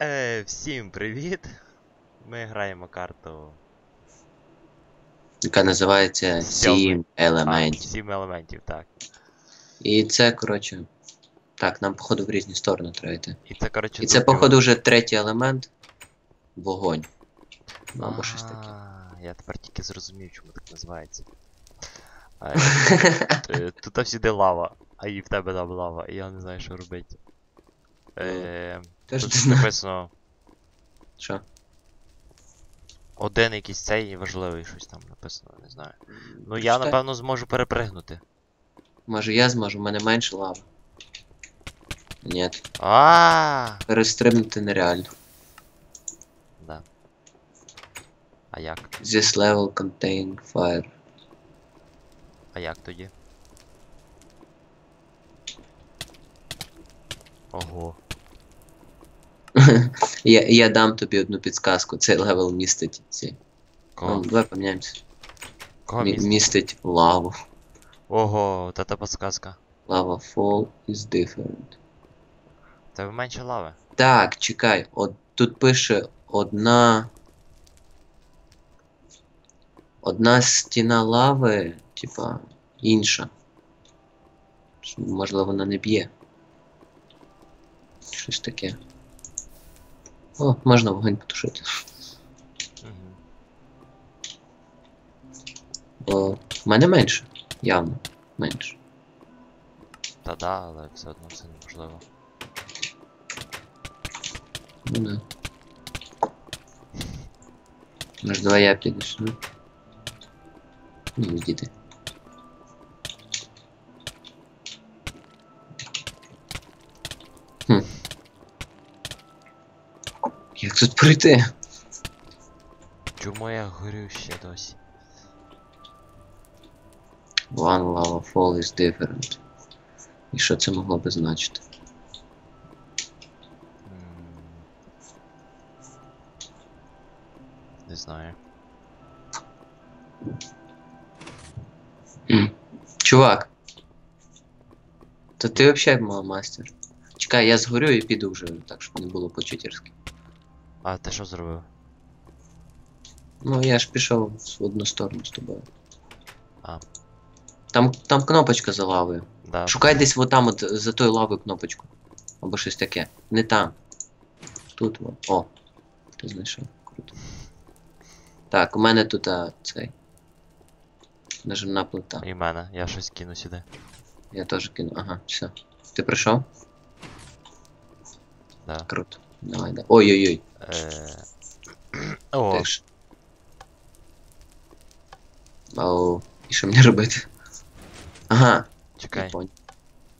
Е, всім привіт! Ми граємо карту яка називається. 7 елементів. сім елементів, так. І це, коротше. Так, нам, походу, в різні сторони треба йти. І це, коротше, І це, походу, вже третій елемент. Вогонь. Ну, або щось таке. Я тепер тільки зрозумів, чому так називається. Е, Тут всюди лава, а і в тебе там лава, і я не знаю, що робити. Е, Теж тут написано Що? один якийсь цей важливий щось там написано, не знаю. Ну я напевно зможу перепригнути. Може я зможу, в мене менше лави. Ні, А, перестрибнути нереально. Да. А як? This level contain fire. А як тоді? Ого. Я, я дам тобі одну підсказку. Цей левел містить ці. Кого? Ну, давай поміняємося. Кого Мі- міст? містить лаву. Ого, от это подсказка. Lava fall is different. Тебе менше лави. Так, чекай, от тут пише одна. Одна стіна лави, типа, інша. Можливо, вона не б'є. Щось таке. О, можна вогонь потушити. Бо в мене менше. Явно. Менше. Та да, але все одно це неможливо. Ну да. Може, давай я піду сюди. Ну, діти. Тут пройти? Чому я горю ще досі? One lava fall is different. І що це могло би значити? Не знаю. М. Чувак. То ти взагалі мастер. Чекай, я згорю і піду вже, так щоб не було по-читерськи. А ти що зробив? Ну, я ж пішов в одну сторону з тобою. А. Там, там кнопочка за лавою. Да. Шукай десь вот там от за тою лавою кнопочку. Або щось таке. Не там. Тут от. О. Ти знайшов. Круто. Так, у мене тут а, цей. Нажимна плита. І в мене, я щось кину сюди. Я теж кину. Ага, все. Ти прийшов? Да. Круто. Давай, давай. Ой-ой-ой. Е... О, Так ж. Ау. І що мені робити? Ага, чекай, понял.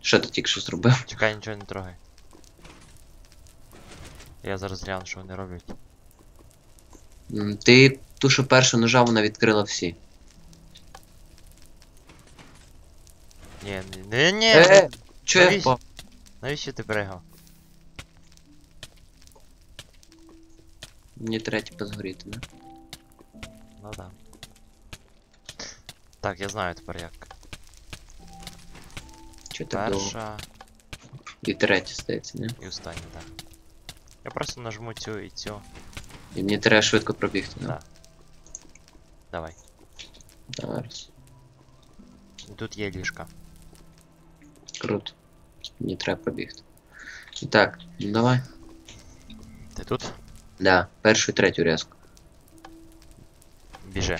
Що ти тільки що зробив? чекай, нічого не трогай. Я зараз гляну, що вони роблять. М, Ти ту, що першу нажав, вона відкрила всі. Ні, ні, ні, ні. Е, Чо я навіщо? впав? Навіщо ти пригав? Мені третє позгоріти, не? Ну да. Так, я знаю тепер як. Чо так довго? Перша І третє стається, не? і остання, так. Я просто нажму цю і цю. І мені треба швидко пробігти, не? Да. Давай. Зараз. І Тут є ліжка. Круто. Мені треба пробігти. І так, ну давай. Ти тут? Да, першу і третю різку. Біжи.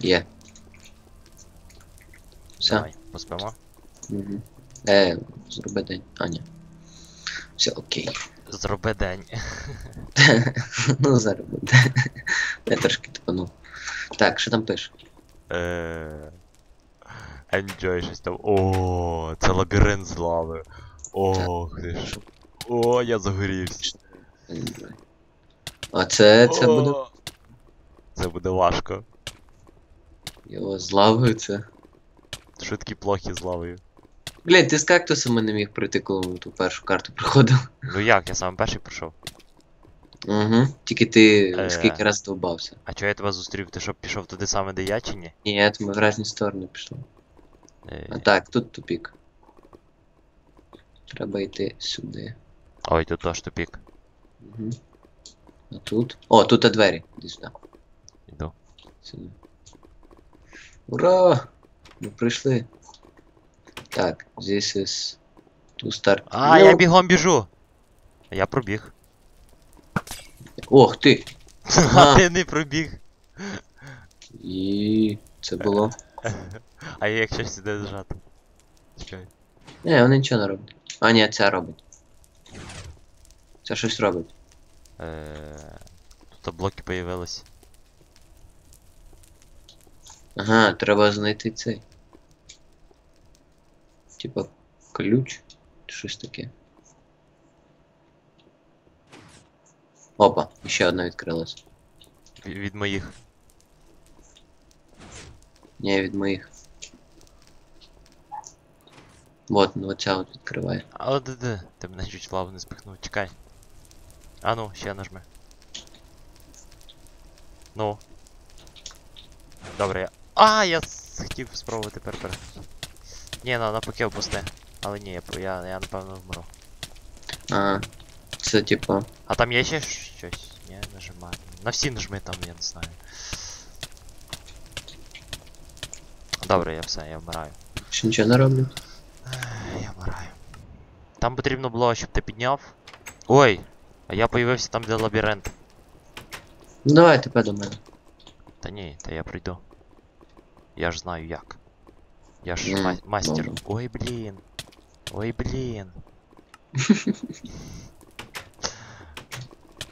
Є. Все. Давай, поспимо. Угу. Е, зроби день. А, ні. Все, окей. Зроби день. ну, зараз буде. Я трошки тупанув. Так, що там пише? Е, Enjoy щось там. О, це лабіринт з лави. Ох ти ж. О, я загорівся. А це, це буде. Це буде важко. Його з лавою це. Швидкі плохі з лавою. Блять, ти з кактусами не міг пройти, коли ми ту першу карту проходив. Ну як, я саме перший прийшов. Угу. Тільки ти Е. скільки раз довбався. А чого я тебе зустрів? Ти що пішов туди саме, де я чи ні? Ні, ми в різні сторони пішли. Е, А так, тут тупік. Треба йти сюди. Ой, тут теж тупік. Угу. А тут. О, тут двері. Іди сюди. Іду. Сюди. Ура! Ми прийшли. Так, this is to start. А, я бігом біжу! Я пробіг. Ох ти! А ти не пробіг. І це було. А я якщо сюди зжати. Чекай. Не, вони нічого не роблять. А, ні, це робить. Це щось робить. Е, Тут блоки появились. Ага, треба знайти цей. Типа ключ. чи Щось таке. Опа, ще одна відкрилась. Ві- Від моїх. Ні, від моїх. Вот, ну оця от відкриває. А от де, де? Ти мене чуть в лаву не спихнув. Чекай. А ну, ще нажми. Ну. Добре, я. А, я с- хотів спробувати перепригнути. Ні, ну навпаки опусти. Але ні, я, по- я, я напевно вмру. А, це типа. А там є ще щось? Ні, нажимаю. На всі нажми там, я не знаю. Добре, я все, я вмираю. Ще нічого не роблять. Ех, Я вмираю. Там потрібно було, щоб ти підняв. Ой! А я появився там, де лабіринт. Ну давай тепер до мене. Та ні, та я прийду. Я ж знаю як. Я ж Ну, ма- мастер. добре. Ой, блін. Ой, блін.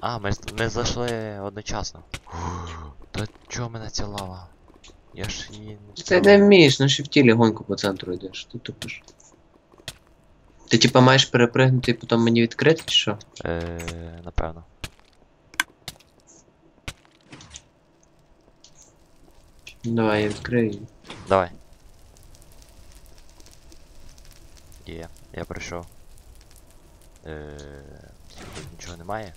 а, ми, з- ми зайшли одночасно. Та чого мене ця лава? Я ж її не Ти не вмієш, на шифті легонько по центру йдеш, ти тупиш. Ти типа маєш перепригнути і потім мені відкрити, чи що? Е, напевно. Давай, я відкрию. Давай. Є, я прийшов. Е, тут нічого немає.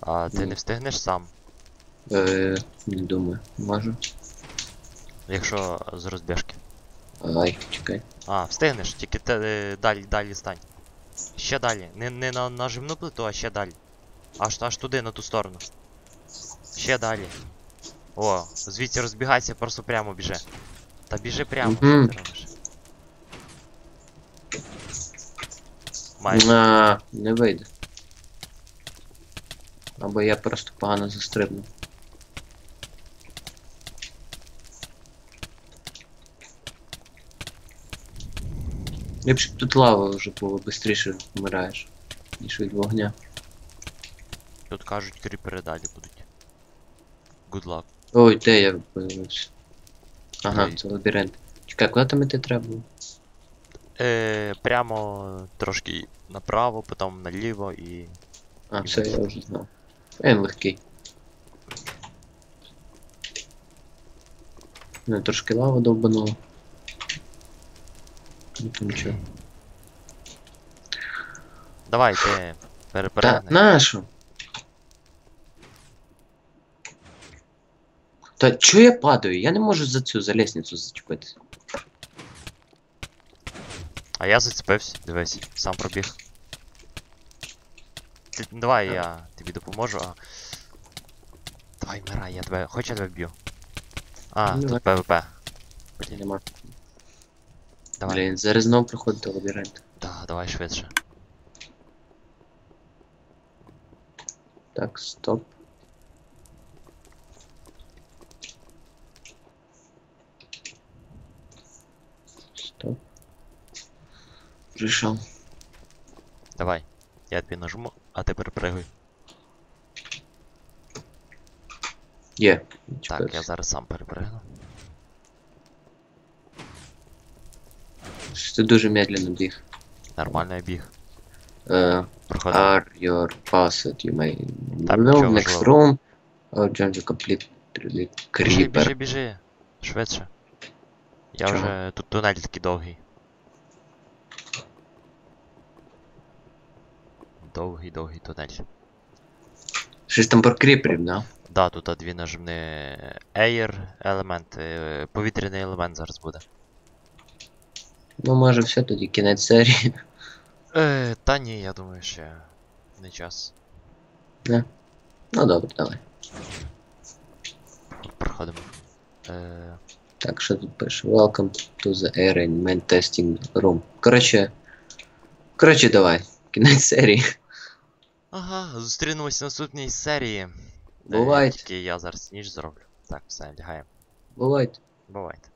А ти Ні. не встигнеш сам, Е, не думаю. Можу. якщо з розбіжки. Ай, чекай. А, встигнеш, тільки те, е, далі, далі стань. Ще далі. Не, не на нажимну плиту, а ще далі. Аж, аж туди, на ту сторону. Ще далі. О, звідси розбігайся, просто прямо біжи. Та біжи прямо, що ти робиш? Майже. А, не вийде. Або я просто погано застрибнув. Ліпше б тут лава вже було, швидше вмираєш, ніж від вогня. Тут кажуть, кріпери далі будуть. Good luck. Ой, де я появився? Ага, Ой. це лабіринт. Чекай, куди там іти треба було? Е, прямо трошки направо, потім наліво і. А, все, я вже знав. Він легкий. Ну, трошки лава довбанула. Нічого. Давай, ти Та, нашу? Та чо я падаю? Я не можу за цю за лестницю зачепитися. А я зацепився, дивись, сам пробіг. Ти, давай я тобі допоможу, а. Давай, вмирай, я тебе. Хоч я тебе вб'ю. А, Ну, тут ПВП. Блін, Нема. давай. Блін, зараз знову приходить лабіринт. Да, давай швидше. Так, стоп. Стоп. Прийшов. Давай. Я тобі нажму, а ти перепригуй. Є. Так, я зараз сам перепригну. Щось Ти дуже медленно біг. Нормально я біг. Uh, Проходив. are your passed? You may Там нічого next важливого. room or join the complete Біжи, creeper. біжи, біжи. Швидше. Я Чого? вже. Тут тунель такий довгий. Довгий, довгий тунель. Щось там про кріперів, да? Да, тут а, дві нажимні Air елемент, е, повітряний елемент зараз буде. Ну, може, все тоді кінець серії. Е, та ні, я думаю, ще не час. Ну добре, давай. Проходимо. Е, Так, що тут пише? Welcome to the Air Main Testing Room. Коротше. Коротше, давай. Кінець серії. ага, зустрінемось в наступній серії. Е, Бувайте. Тільки я зараз ніж зроблю. Так, все, лягаємо. Бувайте. Бувайте.